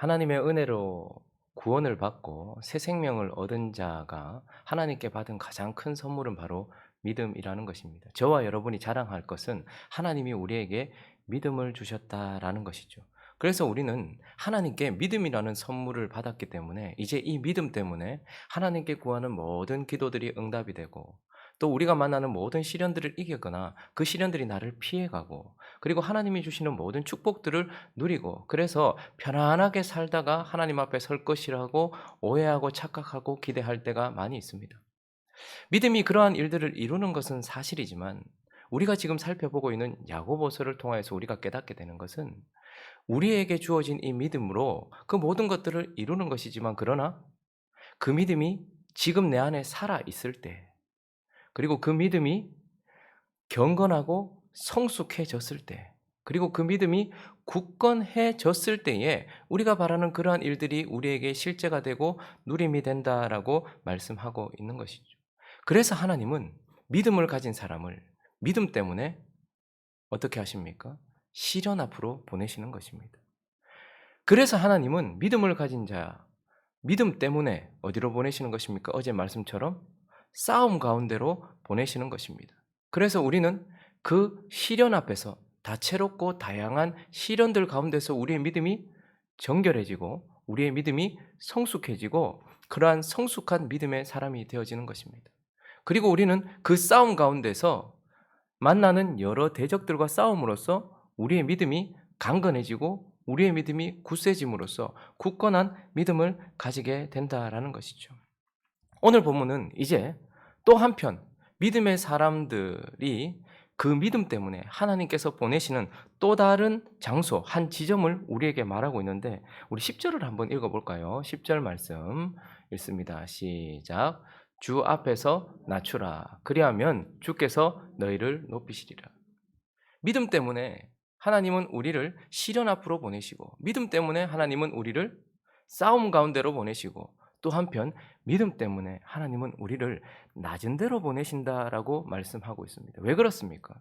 하나님의 은혜로 구원을 받고 새 생명을 얻은 자가 하나님께 받은 가장 큰 선물은 바로 믿음이라는 것입니다. 저와 여러분이 자랑할 것은 하나님이 우리에게 믿음을 주셨다라는 것이죠. 그래서 우리는 하나님께 믿음이라는 선물을 받았기 때문에 이제 이 믿음 때문에 하나님께 구하는 모든 기도들이 응답이 되고 또 우리가 만나는 모든 시련들을 이기거나 그 시련들이 나를 피해가고 그리고 하나님이 주시는 모든 축복들을 누리고 그래서 편안하게 살다가 하나님 앞에 설 것이라고 오해하고 착각하고 기대할 때가 많이 있습니다. 믿음이 그러한 일들을 이루는 것은 사실이지만 우리가 지금 살펴보고 있는 야고보서를 통해서 우리가 깨닫게 되는 것은 우리에게 주어진 이 믿음으로 그 모든 것들을 이루는 것이지만 그러나 그 믿음이 지금 내 안에 살아 있을 때 그리고 그 믿음이 경건하고 성숙해졌을 때 그리고 그 믿음이 굳건해졌을 때에 우리가 바라는 그러한 일들이 우리에게 실제가 되고 누림이 된다라고 말씀하고 있는 것이죠. 그래서 하나님은 믿음을 가진 사람을 믿음 때문에 어떻게 하십니까? 시련 앞으로 보내시는 것입니다. 그래서 하나님은 믿음을 가진 자, 믿음 때문에 어디로 보내시는 것입니까? 어제 말씀처럼 싸움 가운데로 보내시는 것입니다. 그래서 우리는 그 시련 앞에서 다채롭고 다양한 시련들 가운데서 우리의 믿음이 정결해지고 우리의 믿음이 성숙해지고 그러한 성숙한 믿음의 사람이 되어지는 것입니다. 그리고 우리는 그 싸움 가운데서 만나는 여러 대적들과 싸움으로써 우리의 믿음이 강건해지고 우리의 믿음이 굳세짐으로써 굳건한 믿음을 가지게 된다라는 것이죠. 오늘 본문은 이제 또 한편 믿음의 사람들이 그 믿음 때문에 하나님께서 보내시는 또 다른 장소, 한 지점을 우리에게 말하고 있는데 우리 10절을 한번 읽어볼까요? 10절 말씀 읽습니다. 시작. 주 앞에서 낮추라. 그리하면 주께서 너희를 높이시리라. 믿음 때문에 하나님은 우리를 시련 앞으로 보내시고 믿음 때문에 하나님은 우리를 싸움 가운데로 보내시고 또 한편 믿음 때문에 하나님은 우리를 낮은 데로 보내신다라고 말씀하고 있습니다. 왜 그렇습니까?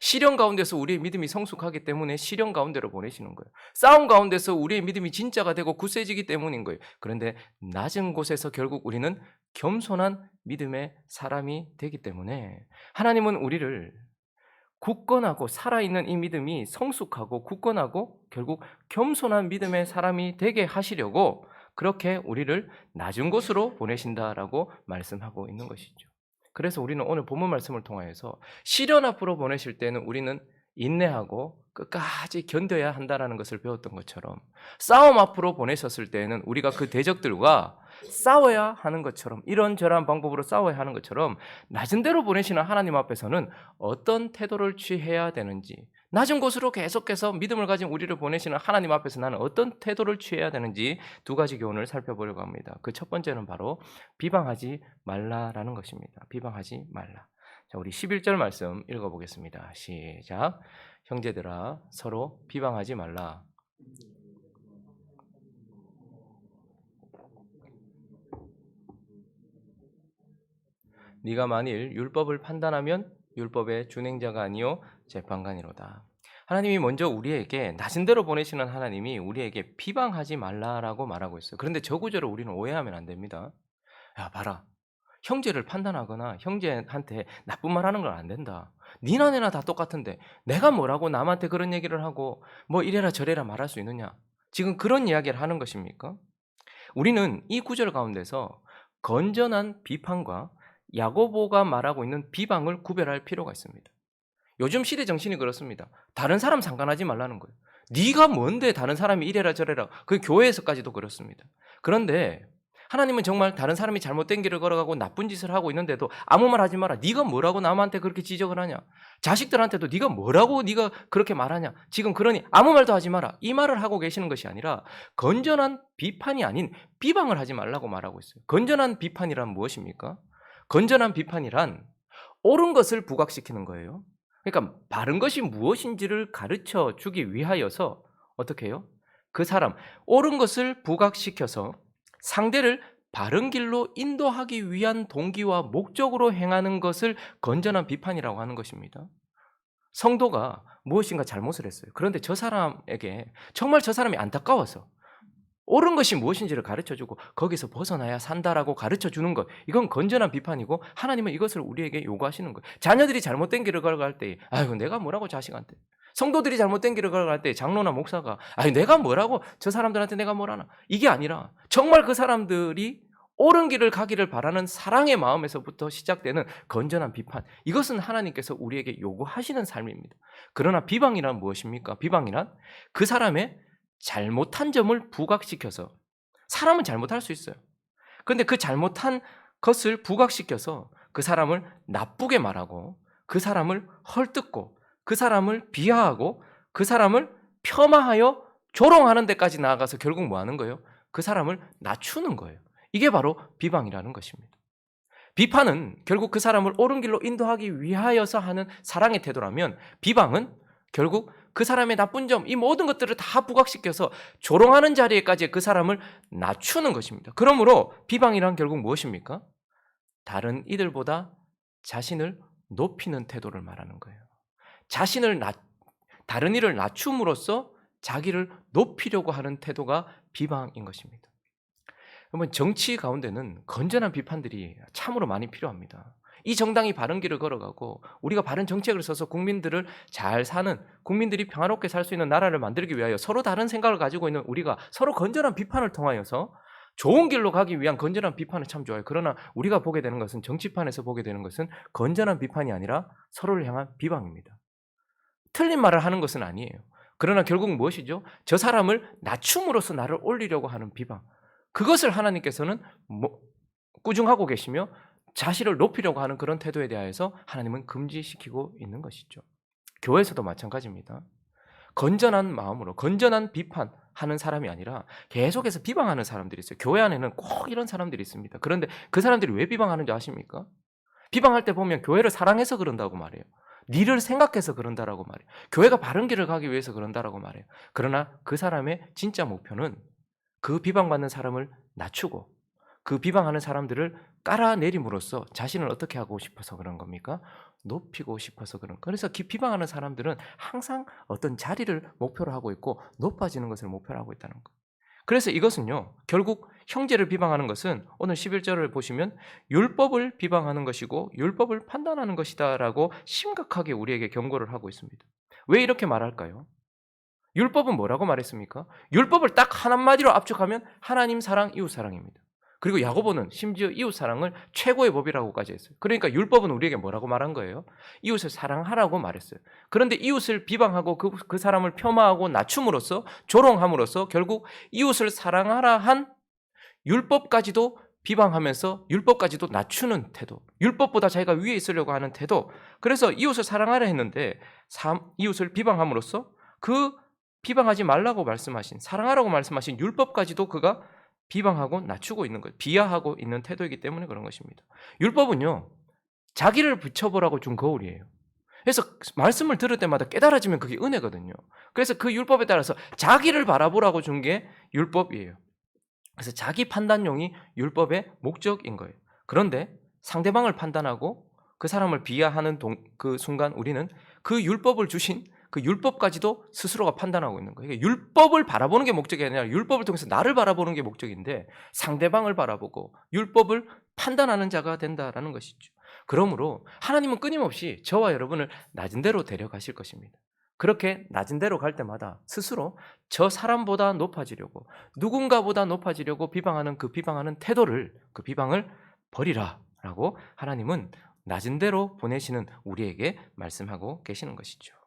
시련 가운데서 우리의 믿음이 성숙하기 때문에 시련 가운데로 보내시는 거예요. 싸움 가운데서 우리의 믿음이 진짜가 되고 굳세지기 때문인 거예요. 그런데 낮은 곳에서 결국 우리는 겸손한 믿음의 사람이 되기 때문에 하나님은 우리를 굳건하고 살아있는 이 믿음이 성숙하고 굳건하고 결국 겸손한 믿음의 사람이 되게 하시려고 그렇게 우리를 낮은 곳으로 보내신다라고 말씀하고 있는 것이죠. 그래서 우리는 오늘 본문 말씀을 통하여서 시련 앞으로 보내실 때는 우리는 인내하고 끝까지 견뎌야 한다라는 것을 배웠던 것처럼 싸움 앞으로 보내셨을 때는 우리가 그 대적들과 싸워야 하는 것처럼 이런저런 방법으로 싸워야 하는 것처럼 낮은 데로 보내시는 하나님 앞에서는 어떤 태도를 취해야 되는지 낮은 곳으로 계속해서 믿음을 가진 우리를 보내시는 하나님 앞에서 나는 어떤 태도를 취해야 되는지 두 가지 교훈을 살펴보려고 합니다. 그 첫 번째는 바로 비방하지 말라라는 것입니다. 비방하지 말라. 자, 우리 11절 말씀 읽어보겠습니다. 시작. 형제들아 서로 비방하지 말라. 네가 만일 율법을 판단하면 율법의 준행자가 아니요 재판관이로다. 하나님이 먼저 우리에게 낮은 데로 보내시는 하나님이 우리에게 비방하지 말라라고 말하고 있어요. 그런데 저 구절을 우리는 오해하면 안 됩니다. 야, 봐라. 형제를 판단하거나 형제한테 나쁜 말 하는 건 안 된다. 니나 내나 다 똑같은데 내가 뭐라고 남한테 그런 얘기를 하고 뭐 이래라 저래라 말할 수 있느냐? 지금 그런 이야기를 하는 것입니까? 우리는 이 구절 가운데서 건전한 비판과 야고보가 말하고 있는 비방을 구별할 필요가 있습니다. 요즘 시대 정신이 그렇습니다. 다른 사람 상관하지 말라는 거예요. 네가 뭔데 다른 사람이 이래라 저래라. 그 교회에서까지도 그렇습니다. 그런데 하나님은 정말 다른 사람이 잘못된 길을 걸어가고 나쁜 짓을 하고 있는데도 아무 말 하지 마라. 네가 뭐라고 남한테 그렇게 지적을 하냐? 자식들한테도 네가 뭐라고 네가 그렇게 말하냐? 지금 그러니 아무 말도 하지 마라. 이 말을 하고 계시는 것이 아니라 건전한 비판이 아닌 비방을 하지 말라고 말하고 있어요. 건전한 비판이란 무엇입니까? 건전한 비판이란 옳은 것을 부각시키는 거예요. 그러니까 바른 것이 무엇인지를 가르쳐 주기 위하여서 어떻게 해요? 그 사람 옳은 것을 부각시켜서 상대를 바른 길로 인도하기 위한 동기와 목적으로 행하는 것을 건전한 비판이라고 하는 것입니다. 성도가 무엇인가 잘못을 했어요. 그런데 저 사람에게 정말 저 사람이 안타까워서 옳은 것이 무엇인지를 가르쳐 주고 거기서 벗어나야 산다라고 가르쳐 주는 것. 이건 건전한 비판이고 하나님은 이것을 우리에게 요구하시는 거예요. 자녀들이 잘못된 길을 걸어갈 때 아이고 내가 뭐라고 자식한테. 성도들이 잘못된 길을 걸어갈 때 장로나 목사가 아이 내가 뭐라고 저 사람들한테 내가 뭐라나. 이게 아니라 정말 그 사람들이 옳은 길을 가기를 바라는 사랑의 마음에서부터 시작되는 건전한 비판. 이것은 하나님께서 우리에게 요구하시는 삶입니다. 그러나 비방이란 무엇입니까? 비방이란 그 사람의 잘못한 점을 부각시켜서 사람은 잘못할 수 있어요. 그런데 그 잘못한 것을 부각시켜서 그 사람을 나쁘게 말하고 그 사람을 헐뜯고 그 사람을 비하하고 그 사람을 폄하하여 조롱하는 데까지 나아가서 결국 뭐 하는 거예요? 그 사람을 낮추는 거예요. 이게 바로 비방이라는 것입니다. 비판은 결국 그 사람을 옳은 길로 인도하기 위하여서 하는 사랑의 태도라면 비방은 결국 그 사람의 나쁜 점, 이 모든 것들을 다 부각시켜서 조롱하는 자리에까지 그 사람을 낮추는 것입니다. 그러므로 비방이란 결국 무엇입니까? 다른 이들보다 자신을 높이는 태도를 말하는 거예요. 자신을 낮, 다른 이를 낮춤으로써 자기를 높이려고 하는 태도가 비방인 것입니다. 여러분 정치 가운데는 건전한 비판들이 참으로 많이 필요합니다. 이 정당이 바른 길을 걸어가고 우리가 바른 정책을 써서 국민들을 잘 사는 국민들이 평화롭게 살 수 있는 나라를 만들기 위하여 서로 다른 생각을 가지고 있는 우리가 서로 건전한 비판을 통하여서 좋은 길로 가기 위한 건전한 비판을 참 좋아요. 그러나 우리가 보게 되는 것은 정치판에서 보게 되는 것은 건전한 비판이 아니라 서로를 향한 비방입니다. 틀린 말을 하는 것은 아니에요. 그러나 결국 무엇이죠? 저 사람을 낮춤으로써 나를 올리려고 하는 비방. 그것을 하나님께서는 뭐 꾸중하고 계시며 자신을 높이려고 하는 그런 태도에 대하여서 하나님은 금지시키고 있는 것이죠. 교회에서도 마찬가지입니다. 건전한 마음으로 건전한 비판하는 사람이 아니라 계속해서 비방하는 사람들이 있어요. 교회 안에는 꼭 이런 사람들이 있습니다. 그런데 그 사람들이 왜 비방하는지 아십니까? 비방할 때 보면 교회를 사랑해서 그런다고 말해요. 니를 생각해서 그런다라고 말해요. 교회가 바른 길을 가기 위해서 그런다라고 말해요. 그러나 그 사람의 진짜 목표는 그 비방받는 사람을 낮추고 그 비방하는 사람들을 깔아내림으로써 자신을 어떻게 하고 싶어서 그런 겁니까? 높이고 싶어서 그런. 그래서 기- 비방하는 사람들은 항상 어떤 자리를 목표로 하고 있고 높아지는 것을 목표로 하고 있다는 거. 그래서 이것은요. 결국 형제를 비방하는 것은 오늘 11절을 보시면 율법을 비방하는 것이고 율법을 판단하는 것이다라고 심각하게 우리에게 경고를 하고 있습니다. 왜 이렇게 말할까요? 율법은 뭐라고 말했습니까? 율법을 딱 한마디로 압축하면 하나님 사랑, 이웃 사랑입니다. 그리고 야고보는 심지어 이웃 사랑을 최고의 법이라고까지 했어요. 그러니까 율법은 우리에게 뭐라고 말한 거예요? 이웃을 사랑하라고 말했어요. 그런데 이웃을 비방하고 그, 그 사람을 폄하하고 낮춤으로써 조롱함으로써 결국 이웃을 사랑하라 한 율법까지도 비방하면서 율법까지도 낮추는 태도. 율법보다 자기가 위에 있으려고 하는 태도. 그래서 이웃을 사랑하라 했는데 삼- 이웃을 비방함으로써 그 비방하지 말라고 말씀하신 사랑하라고 말씀하신 율법까지도 그가 비방하고 낮추고 있는 거예요. 비하하고 있는 태도이기 때문에 그런 것입니다. 율법은요. 자기를 붙여보라고 준 거울이에요. 그래서 말씀을 들을 때마다 깨달아지면 그게 은혜거든요. 그래서 그 율법에 따라서 자기를 바라보라고 준 게 율법이에요. 그래서 자기 판단용이 율법의 목적인 거예요. 그런데 상대방을 판단하고 그 사람을 비하하는 동, 그 순간 우리는 그 율법을 주신 그 율법까지도 스스로가 판단하고 있는 거예요. 율법을 바라보는 게 목적이 아니라 율법을 통해서 나를 바라보는 게 목적인데 상대방을 바라보고 율법을 판단하는 자가 된다라는 것이죠. 그러므로 하나님은 끊임없이 저와 여러분을 낮은 데로 데려가실 것입니다. 그렇게 낮은 데로 갈 때마다 스스로 저 사람보다 높아지려고 누군가보다 높아지려고 비방하는 그 비방하는 태도를 그 비방을 버리라라고 하나님은 낮은 데로 보내시는 우리에게 말씀하고 계시는 것이죠.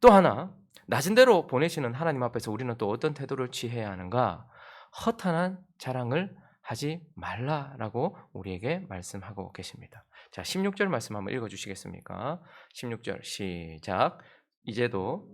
또 하나 낮은 데로 보내시는 하나님 앞에서 우리는 또 어떤 태도를 취해야 하는가? 허탄한 자랑을 하지 말라라고 우리에게 말씀하고 계십니다. 자, 16절 말씀 한번 읽어 주시겠습니까? 16절 시작. 이제도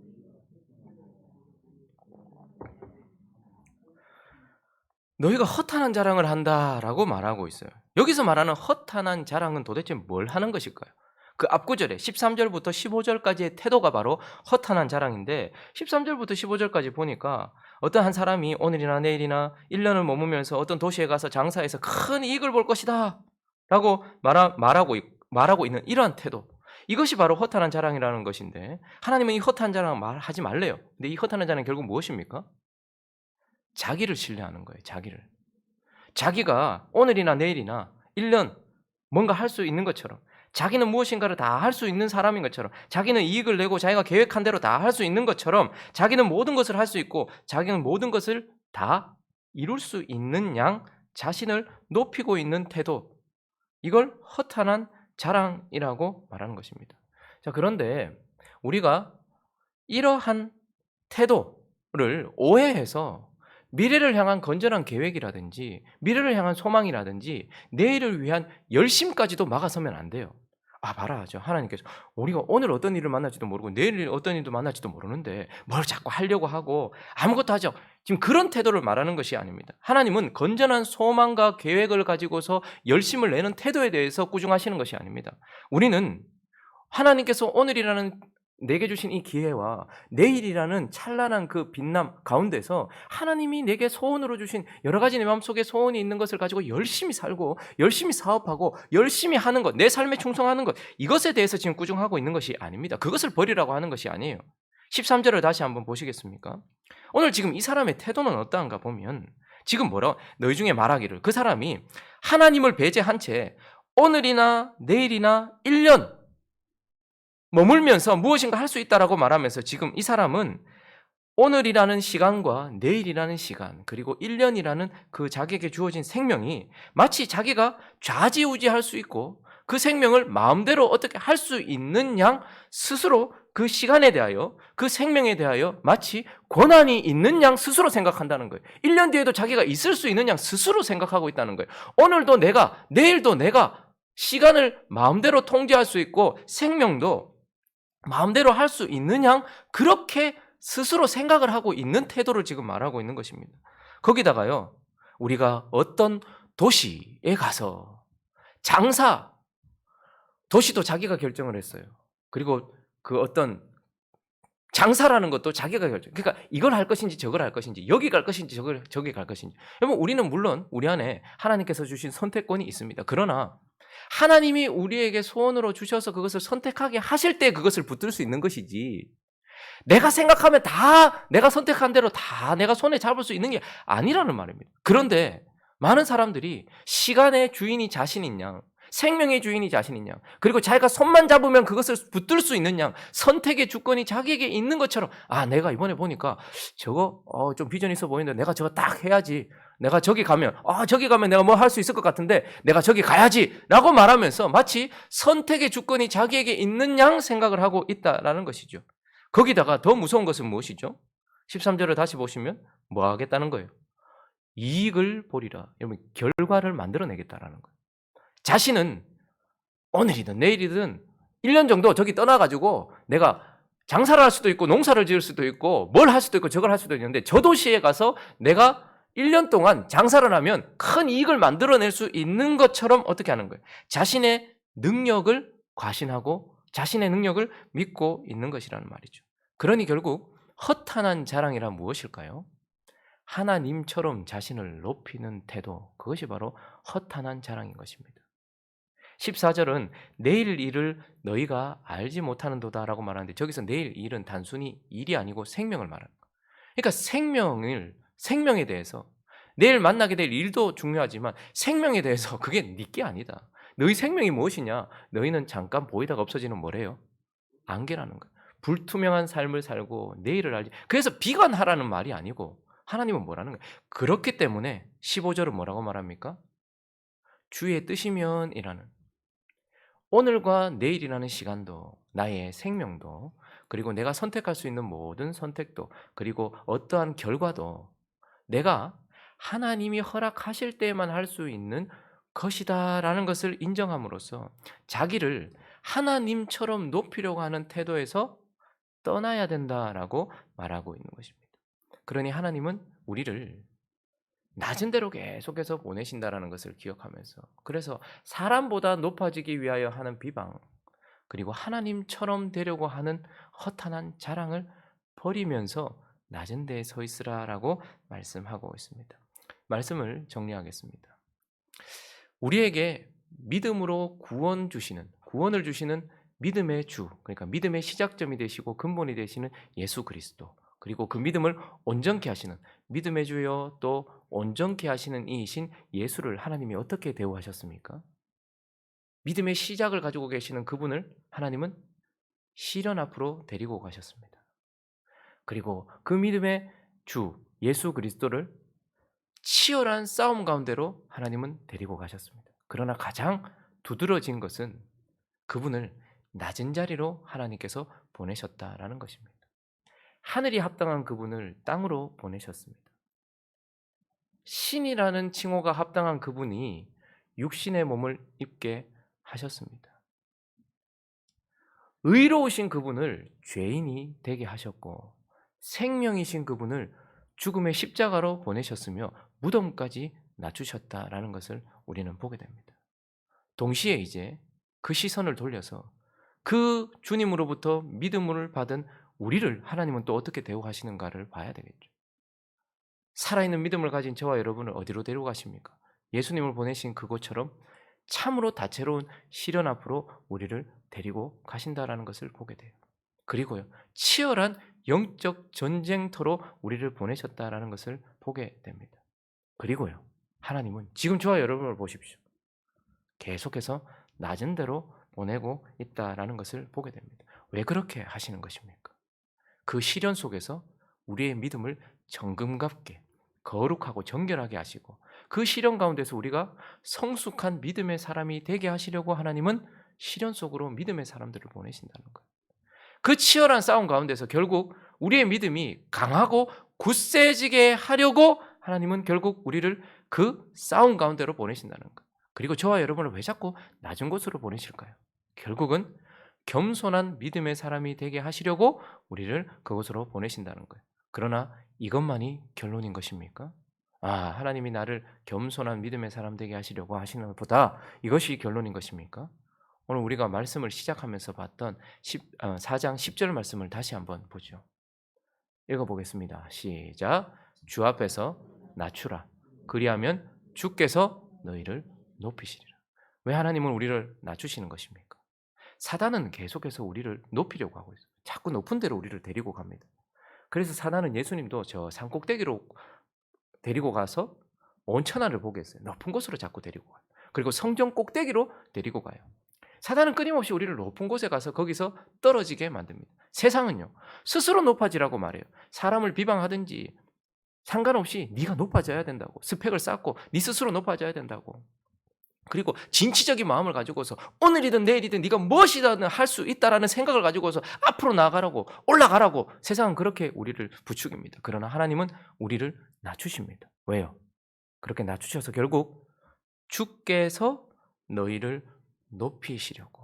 너희가 허탄한 자랑을 한다라고 말하고 있어요. 여기서 말하는 허탄한 자랑은 도대체 뭘 하는 것일까요? 그 앞구절에 13절부터 15절까지의 태도가 바로 허탄한 자랑인데 13절부터 15절까지 보니까 어떤 한 사람이 오늘이나 내일이나 1년을 머무면서 어떤 도시에 가서 장사해서 큰 이익을 볼 것이다 라고 말하, 말하고, 있- 말하고 있는 이러한 태도 이것이 바로 허탄한 자랑이라는 것인데 하나님은 이 허탄한 자랑 말하지 말래요 근데 이 허탄한 자랑은 결국 무엇입니까? 자기를 신뢰하는 거예요. 자기를. 자기가 오늘이나 내일이나 1년 뭔가 할 수 있는 것처럼 자기는 무엇인가를 다 할 수 있는 사람인 것처럼 자기는 이익을 내고 자기가 계획한 대로 다 할 수 있는 것처럼 자기는 모든 것을 할 수 있고 자기는 모든 것을 다 이룰 수 있는 양 자신을 높이고 있는 태도 이걸 허탄한 자랑이라고 말하는 것입니다. 자, 그런데 우리가 이러한 태도를 오해해서 미래를 향한 건전한 계획이라든지 미래를 향한 소망이라든지 내일을 위한 열심까지도 막아서면 안 돼요. 아 봐라 저 하나님께서 우리가 오늘 어떤 일을 만날지도 모르고 내일 어떤 일도 만날지도 모르는데 뭘 자꾸 하려고 하고 아무것도 하죠. 지금 그런 태도를 말하는 것이 아닙니다. 하나님은 건전한 소망과 계획을 가지고서 열심을 내는 태도에 대해서 꾸중하시는 것이 아닙니다. 우리는 하나님께서 오늘이라는 내게 주신 이 기회와 내일이라는 찬란한 그 빛남 가운데서 하나님이 내게 소원으로 주신 여러 가지 내 마음속에 소원이 있는 것을 가지고 열심히 살고 열심히 사업하고 열심히 하는 것, 내 삶에 충성하는 것 이것에 대해서 지금 꾸중하고 있는 것이 아닙니다. 그것을 버리라고 하는 것이 아니에요. 13절을 다시 한번 보시겠습니까? 오늘 지금 이 사람의 태도는 어떠한가 보면 지금 뭐라 너희 중에 말하기를 그 사람이 하나님을 배제한 채 오늘이나 내일이나 1년 머물면서 무엇인가 할 수 있다라고 말하면서 지금 이 사람은 오늘이라는 시간과 내일이라는 시간, 그리고 1년이라는 그 자기에게 주어진 생명이 마치 자기가 좌지우지 할 수 있고 그 생명을 마음대로 어떻게 할 수 있는 양 스스로 그 시간에 대하여 그 생명에 대하여 마치 권한이 있는 양 스스로 생각한다는 거예요. 1년 뒤에도 자기가 있을 수 있는 양 스스로 생각하고 있다는 거예요. 오늘도 내가, 내일도 내가 시간을 마음대로 통제할 수 있고 생명도 마음대로 할수양 그렇게 스스로 생각을 하고 있는 태도를 지금 말하고 있는 것입니다. 거기다가요, 우리가 어떤 도시에 가서 장사, 도시도 자기가 결정을 했어요. 그리고 그 어떤 장사라는 것도 자기가 결정. 그러니까 이걸 할 것인지 저걸 할 것인지 여기 갈 것인지 저걸 저기 갈 것인지. 여러분 우리는 물론 우리 안에 하나님께서 주신 선택권이 있습니다. 그러나 하나님이 우리에게 소원으로 주셔서 그것을 선택하게 하실 때 그것을 붙들 수 있는 것이지. 내가 생각하면 다 내가 선택한 대로 다 내가 손에 잡을 수 있는 게 아니라는 말입니다. 그런데 많은 사람들이 시간의 주인이 자신인 양, 생명의 주인이 자신인 양, 그리고 자기가 손만 잡으면 그것을 붙들 수 양, 선택의 주권이 자기에게 있는 것처럼, 아, 내가 이번에 보니까 저거, 어, 좀 비전 있어 보이는데 내가 저거 딱 해야지. 내가 저기 가면, 아, 저기 가면 내가 뭐 할 수 있을 것 같은데 내가 저기 가야지. 라고 말하면서 마치 선택의 주권이 자기에게 있는 양 생각을 하고 있다라는 것이죠. 거기다가 더 무서운 것은 무엇이죠? 13절을 다시 보시면 뭐 하겠다는 거예요? 이익을 보리라. 여러분, 결과를 만들어내겠다라는 거예요. 자신은 오늘이든 내일이든 1년 정도 저기 떠나가지고 내가 장사를 할 수도 있고 농사를 지을 수도 있고 뭘 할 수도 있고 저걸 할 수도 있는데 저 도시에 가서 내가 1년 동안 장사를 하면 큰 이익을 만들어낼 수 있는 것처럼 어떻게 하는 거예요? 자신의 능력을 과신하고 자신의 능력을 믿고 있는 것이라는 말이죠. 그러니 결국 허탄한 자랑이란 무엇일까요? 하나님처럼 자신을 높이는 태도, 그것이 바로 허탄한 자랑인 것입니다. 14절은 내일 일을 너희가 알지 못하는 도다라고 말하는데 저기서 내일 일은 단순히 일이 아니고 생명을 말하는 거예요. 그러니까 생명을 생명에 대해서 내일 만나게 될 일도 중요하지만 생명에 대해서 그게 네게 아니다. 너희 생명이 무엇이냐? 너희는 잠깐 보이다가 없어지는 뭐래요? 안개라는 거예요. 불투명한 삶을 살고 내일을 알지. 그래서 비관하라는 말이 아니고 하나님은 뭐라는 거예요? 그렇기 때문에 15절은 뭐라고 말합니까? 주의 뜻이면 이라는 오늘과 내일이라는 시간도 나의 생명도 그리고 내가 선택할 수 있는 모든 선택도 그리고 어떠한 결과도 내가 하나님이 허락하실 때만 할 수 있는 것이다라는 것을 인정함으로써 자기를 하나님처럼 높이려고 하는 태도에서 떠나야 된다라고 말하고 있는 것입니다. 그러니 하나님은 우리를 낮은 대로 계속해서 보내신다라는 것을 기억하면서 그래서 사람보다 높아지기 위하여 하는 비방 그리고 하나님처럼 되려고 하는 허탄한 자랑을 버리면서 낮은 데에 서 있으라라고 말씀하고 있습니다. 말씀을 정리하겠습니다. 우리에게 믿음으로 구원 주시는 구원을 주시는 믿음의 주 그러니까 믿음의 시작점이 되시고 근본이 되시는 예수 그리스도 그리고 그 믿음을 온전케 하시는 믿음의 주여 또 온전케 하시는 이이신 예수를 하나님이 어떻게 대우하셨습니까? 믿음의 시작을 가지고 계시는 그분을 하나님은 시련 앞으로 데리고 가셨습니다. 그리고 그 믿음의 주 예수 그리스도를 치열한 싸움 가운데로 하나님은 데리고 가셨습니다. 그러나 가장 두드러진 것은 그분을 낮은 자리로 하나님께서 보내셨다라는 것입니다. 하늘이 합당한 그분을 땅으로 보내셨습니다. 신이라는 칭호가 합당한 그분이 육신의 몸을 입게 하셨습니다. 의로우신 그분을 죄인이 되게 하셨고 생명이신 그분을 죽음의 십자가로 보내셨으며 무덤까지 낮추셨다라는 것을 우리는 보게 됩니다. 동시에 이제 그 시선을 돌려서 그 주님으로부터 믿음을 받은 우리를 하나님은 또 어떻게 대우하시는가를 봐야 되겠죠. 살아있는 믿음을 가진 저와 여러분을 어디로 데려가십니까? 예수님을 보내신 그곳처럼 참으로 다채로운 시련 앞으로 우리를 데리고 가신다라는 것을 보게 돼요. 그리고요, 치열한 영적 전쟁터로 우리를 보내셨다라는 것을 보게 됩니다. 그리고요, 하나님은 지금 저와 여러분을 보십시오. 계속해서 낮은 대로 보내고 있다라는 것을 보게 됩니다. 왜 그렇게 하시는 것입니까? 그 시련 속에서 우리의 믿음을 정금갑게 거룩하고 정결하게 하시고 그 시련 가운데서 우리가 성숙한 믿음의 사람이 되게 하시려고 하나님은 시련 속으로 믿음의 사람들을 보내신다는 거예요. 그 치열한 싸움 가운데서 결국 우리의 믿음이 강하고 굳세지게 하려고 하나님은 결국 우리를 그 싸움 가운데로 보내신다는 거예요. 그리고 저와 여러분을 왜 자꾸 낮은 곳으로 보내실까요? 결국은 겸손한 믿음의 사람이 되게 하시려고 우리를 그곳으로 보내신다는 거예요. 그러나 이것만이 결론인 것입니까? 아, 하나님이 나를 겸손한 믿음의 사람 되게 하시려고 하시는 것보다 이것이 결론인 것입니까? 오늘 우리가 말씀을 시작하면서 봤던 10, 어, 4장 10절 말씀을 다시 한번 보죠. 읽어보겠습니다. 시작. 주 앞에서 낮추라. 그리하면 주께서 너희를 높이시리라. 왜 하나님은 우리를 낮추시는 것입니까? 사단은 계속해서 우리를 높이려고 하고 있어요. 자꾸 높은 데로 우리를 데리고 갑니다. 그래서 사단은 예수님도 저 산 꼭대기로 데리고 가서 온천하를 보게 했어요. 높은 곳으로 자꾸 데리고 가요. 그리고 성전 꼭대기로 데리고 가요. 사단은 끊임없이 우리를 높은 곳에 가서 거기서 떨어지게 만듭니다. 세상은요. 스스로 높아지라고 말해요. 사람을 비방하든지 상관없이 네가 높아져야 된다고. 스펙을 쌓고 네 스스로 높아져야 된다고. 그리고 진취적인 마음을 가지고서 오늘이든 내일이든 네가 무엇이든 할 수 있다라는 생각을 가지고서 앞으로 나가라고 올라가라고 세상은 그렇게 우리를 부추깁니다. 그러나 하나님은 우리를 낮추십니다. 왜요? 그렇게 낮추셔서 결국 주께서 너희를 높이시려고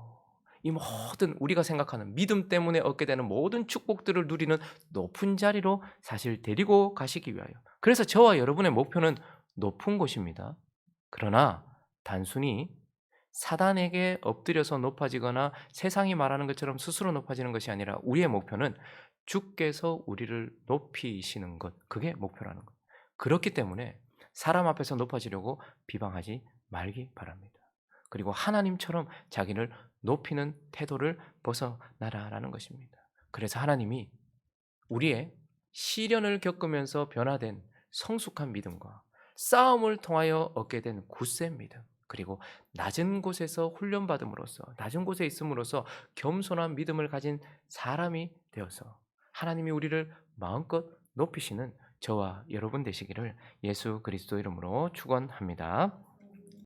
이 모든 우리가 생각하는 믿음 때문에 얻게 되는 모든 축복들을 누리는 높은 자리로 사실 데리고 가시기 위하여. 그래서 저와 여러분의 목표는 높은 곳입니다. 그러나 단순히 사단에게 엎드려서 높아지거나 세상이 말하는 것처럼 스스로 높아지는 것이 아니라 우리의 목표는 주께서 우리를 높이시는 것, 그게 목표라는 것. 그렇기 때문에 사람 앞에서 높아지려고 비방하지 말기 바랍니다. 그리고 하나님처럼 자기를 높이는 태도를 벗어나라라는 것입니다. 그래서 하나님이 우리의 시련을 겪으면서 변화된 성숙한 믿음과 싸움을 통하여 얻게 된 굳센 믿음, 그리고 낮은 곳에서 훈련받음으로써 낮은 곳에 있음으로써 겸손한 믿음을 가진 사람이 되어서 하나님이 우리를 마음껏 높이시는 저와 여러분 되시기를 예수 그리스도 이름으로 축원합니다.